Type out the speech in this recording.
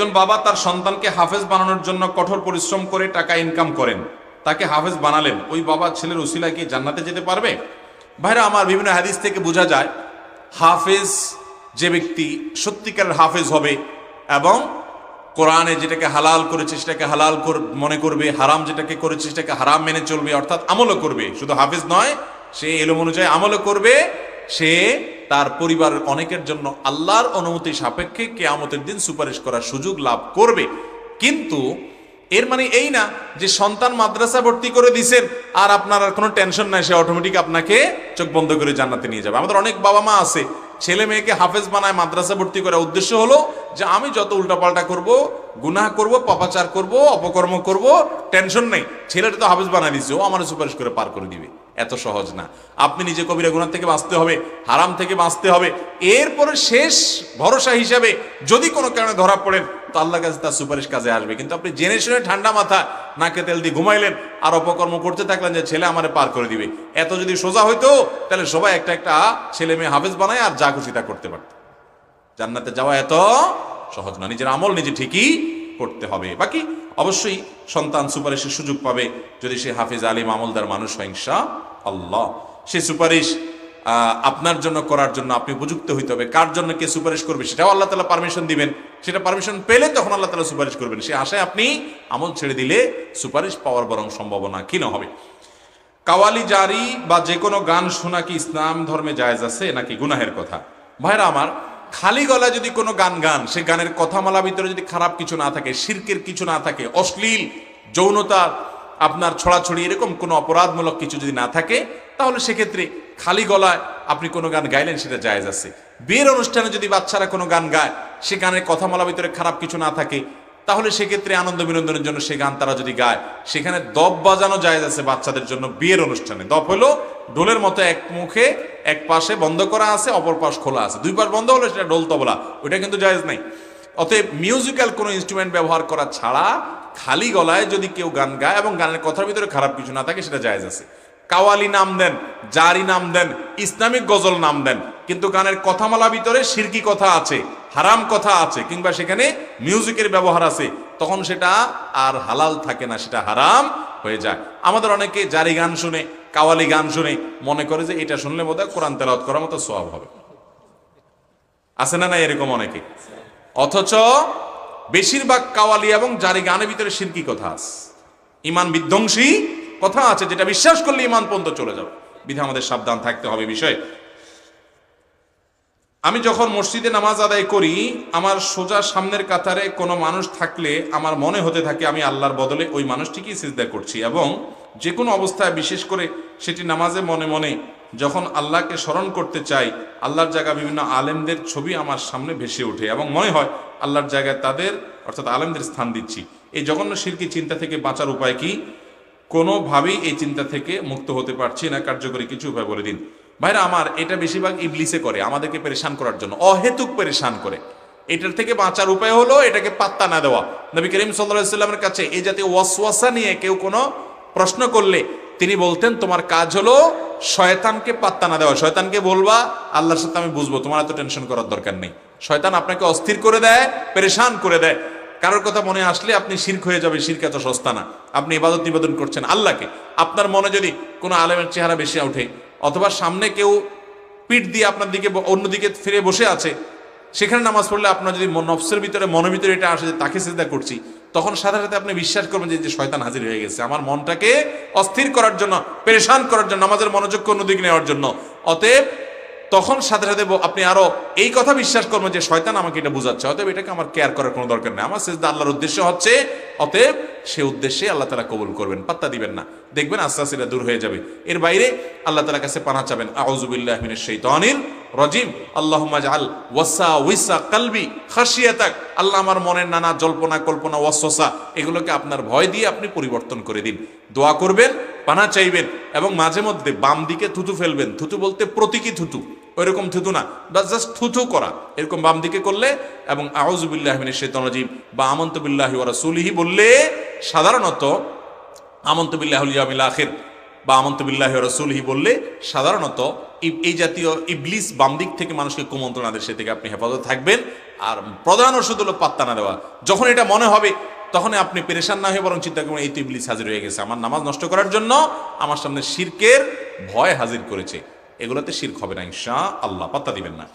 একজন বাবা তার সন্তানকে হাফেজ বানানোর জন্য কঠোর পরিশ্রম করে টাকা ইনকাম করেন। তাকে হাফেজ বানালেন। ওই বাবা ছেলের উসিলায় কি জান্নাতে যেতে পারবে? ভাইরা, আমার বিভিন্ন হাদিস থেকে বোঝা যায়, হাফেজ যে ব্যক্তি সত্যিকারের হাফেজ হবে এবং কোরআনে যেটাকে হালাল করেছে সেটাকে হালাল মনে করবে, হারাম যেটাকে করেছে সেটাকে হারাম মেনে চলবে, অর্থাৎ আমলও করবে। শুধু হাফেজ নয়, সে এলম অনুযায়ী আমলও করবে, সে তার পরিবারের অনেকের জন্য আল্লাহর অনুমতি সাপেক্ষে কেয়ামতের দিন সুপারিশ করার সুযোগ লাভ করবে। কিন্তু এর মানে এই না যে সন্তান মাদ্রাসা ভর্তি করে দিছেন, আর আপনার আর কোনো টেনশন নাই, সে অটোমেটিক আপনাকে চোখ বন্ধ করে জান্নাতে নিয়ে যাবে। আমাদের অনেক বাবা মা আছে ছেলে মেয়েকে হাফেজ বানায় মাদ্রাসা ভর্তি করার উদ্দেশ্য হলো যে আমি যত উল্টাপাল্টা করব, গুনাহ করব, পাপাচার করব, অপকর্ম করব টেনশন নেই। ছেলেটা তো হাফেজ বানায় দিচ্ছে ও আমার সুপারিশ করে পার করে দিবে। এত সহজ না। আপনি নিজে কবিরা গুনাহ থেকে বাঁচতে হবে, হারাম থেকে বাঁচতে হবে। এরপরে শেষ ভরসা হিসাবে যদি কোনো কারণে ধরা পড়েন তো কাছে তার সুপারিশ কাজে আসবে। কিন্তু আপনি জেনে শুনে ঠান্ডা মাথা, নাকে তেল দিয়ে ঘুমাইলেন, আর অপকর্ম করতে থাকলেন যে ছেলে আমারে পার করে দিবে। এত যদি সোজা হইতো, তাহলে সবাই একটা একটা ছেলে মেয়ে হাফেজ বানায় আর যা খুশি তা করতে পারত। জান্নাতে যাওয়া এত সহজ না, নিজের আমল নিজে ঠিকই করতে হবে। বাকি অবশ্যই সন্তান সুপারিশের সুযোগ পাবে যদি সে হাফিজ, আলিম, আমলদার মানুষ হয় ইনশা আল্লাহ সে সুপারিশ আপনার জন্য করার জন্য আপনি উপযুক্ত হইতে হবে। কার জন্য কে সুপারিশ করবে সেটাও আল্লাহ তালা পারমিশন দিবেন। সেটা পারমিশন পেলে তখন আল্লাহ তালা সুপারিশ করবেন। সে আশায় আপনি আমল ছেড়ে দিলে সুপারিশ পাওয়ার বরং সম্ভাবনা ক্ষীণ হবে। কাওয়ালি, জারি বা যে কোনো গান শোনা কি ইসলাম ধর্মে জায়েজ আছে নাকি গুনাহের কথা? ভাইরা আমার, খালি গলায় যদি কোনো গান গান, সে গানের কথামালা ভিতরে যদি খারাপ কিছু না থাকে, শিরকের কিছু না থাকে, অশ্লীল, যৌনতা, আপনার ছড়াছড়ি, এরকম কোনো অপরাধমূলক কিছু যদি না থাকে, তাহলে সেক্ষেত্রে খালি গলায় আপনি কোনো গান গাইলেন সেটা জায়েজ আছে। বিয়ের অনুষ্ঠানে যদি বাচ্চারা কোনো গান গায়, সে গানের কথামালা ভিতরে খারাপ কিছু না থাকে, তাহলে সেক্ষেত্রে আনন্দ বিনোদনের জন্য সে গান তারা যদি গায়, সেখানে দপ বাজানো যায় আছে বাচ্চাদের জন্য বিয়ের অনুষ্ঠানে। দপ হলো ডোলের মতো এক মুখে এক পাশে বন্ধ করা আছে, অপর পাশ খোলা আছে। দুই পাশ বন্ধ হলে সেটা ডোল তবলা, ওইটা কিন্তু জায়েজ নাই। অতএব মিউজিক্যাল কোনো ইনস্ট্রুমেন্ট ব্যবহার করা ছাড়া খালি গলায় যদি কেউ গান গায় এবং গানের কথার ভিতরে খারাপ কিছু না থাকে, সেটা জায়েজ আছে। কাওয়ালি নাম দেন, জারি নাম দেন, ইসলামিক গজল নাম দেন। কিন্তু গানের কথামালা ভিতরে সিরকি কথা আছে, হারাম কথা আছে, কিংবা সেখানে মিউজিকের ব্যবহার আছে, তখন সেটা আর হালাল থাকে না, সেটা হারাম হয়ে যায়। আমাদের অনেকে জারি গান শুনে, কাওয়ালি গান শুনে মনে করে যে এটা শুনলে বোধহয় কোরআন তেলাওয়াত করার মতো সোয়াব হবে। আছে না না এরকম অনেকে? অথচ বেশিরভাগ কাওয়ালি এবং জারি গানের ভিতরে সিরকি কথা আছে। ইমান বিধ্বংসী কথা আছে যেটা বিশ্বাস করলে ইমান পর্যন্ত চলে যাবে। বিধা আমাদের সাবধান থাকতে হবে বিষয়ে। আমি যখন মসজিদে নামাজ আদায় করি, আমার সোজা সামনের কাতারে কোনো মানুষ থাকলে আমার মনে হতে থাকে আমি আল্লাহর বদলে ওই মানুষটিকেই সিজদা করছি এবং যে কোনো অবস্থায়, বিশেষ করে সেটি নামাজে মনে মনে যখন আল্লাহকে স্মরণ করতে চাই, আল্লাহর জায়গা বিভিন্ন আলেমদের ছবি আমার সামনে ভেসে ওঠে এবং মনে হয় আল্লাহর জায়গায় তাদের, অর্থাৎ আলেমদের স্থান দিচ্ছি। এই জঘন্য শিল্পী চিন্তা থেকে বাঁচার উপায় কি? কোনোভাবেই এই চিন্তা থেকে মুক্ত হতে পারছি না। কার্যকরী কিছু উপায় বলে দিন। ভাইরা, আমার এটা বেশিরভাগ ইবলিসে করে, আমাদেরকে পেরেশান করার জন্য। অহেতুক পেরেশান করে। এটার থেকে বাঁচার উপায় হলো এটাকে পাত্তা না দেওয়া। নবী করিম সাল্লামের কাছে এই জাতীয় ওয়াসওয়াসা নিয়ে কেউ কোনো প্রশ্ন করলে তিনি বলতেন, তোমার কাজ হলো শয়তানকে পাত্তা না দেওয়া। শয়তানকে বলবা, আল্লাহর সাথে আমি বুঝব, তোমার এত টেনশন করার দরকার নেই। শয়তান আপনাকে অস্থির করে দেয়, পেরেশান করে দেয়। কারোর কথা মনে আসলে আপনি শির্ক হয়ে যাবে শির্ক এত সস্তা না। আপনি ইবাদত নিবেদন করছেন আল্লাহকে। আপনার মনে যদি কোনো আলেমের চেহারা বেশি ওঠে, অথবা সামনে কেউ পিঠ দিয়ে আপনার দিকে অন্যদিকে ফিরে বসে আছে, সেখানে নামাজ পড়লে আপনার যদি নফসের ভিতরে, মনের ভিতরে এটা আসে যে তাকে চিন্তা করছি, তখন সাথে সাথে আপনি বিশ্বাস করবেন যে শয়তান হাজির হয়ে গেছে। আমার মনটাকে অস্থির করার জন্য, পেরেশান করার জন্য আমাদের মনোযোগ অন্যদিকে নেওয়ার জন্য। অতএব, তখন সাথে সাথে আপনি আরও এই কথা বিশ্বাস করবেন যে, শয়তান আমাকে এটা বুঝাচ্ছে। অতএব এটাকে আমার কেয়ার করার কোনো দরকার নেই। আমার সেজদা আল্লাহর উদ্দেশ্য হচ্ছে, অতএব সে উদ্দেশ্যে আল্লাহ তালা কবুল করবেন, পাত্তা দিবেন না। দেখবেন আস্তে আস্তে দূর হয়ে যাবে। এর বাইরে আল্লাহ তালার কাছে পানা চাবেন আউজুবিল্লাহ মিনাশ শাইতানির রজিম, আল্লাহুম্মা জাআল ওয়াসা উইসা কালবি খাশিয়াতাক, আল্লাহ আমার মনের নানা জল্পনা কল্পনা ওয়াসওয়াসা, এগুলোকে আপনার ভয় দিয়ে আপনি পরিবর্তন করে দিন। দোয়া করবেন, পানা চাইবেন এবং মাঝে মধ্যে বাম দিকে থুতু ফেলবেন। থুতু বলতে প্রতীকী থুতু ওইরকম থুতু না জাস্ট থুতু করা। এরকম বাম দিকে করলে এবং আউজুবিল্লাহ মিনাশ শাইতানির রাজিম বা আমন্ত বিল্লাহি ওয়া রাসূলিহি বললে সাধারণত আমন্ত বিল্লাহুল ইয়ামিল আখির বা আমন্ত বিল্লাহি ওয়া রাসূলিহি বললে সাধারণত এই জাতীয় ইবলিস বাম দিক থেকে মানুষকে কুমন্ত্রণাদের সে থেকে আপনি হেফাজত থাকবেন। আর প্রধান ওষুধ হলো পাত্তা না দেওয়া। যখন এটা মনে হবে তখন আপনি পেরেশান না হয়ে বরং চিন্তা করবেন, এই তো ইবলিস হাজির হয়ে গেছে। আমার নামাজ নষ্ট করার জন্য আমার সামনে শির্কের ভয় হাজির করেছে। এগুলোতে শির্ক হবে না ইনশা আল্লাহ পাত্তা দিবেন না।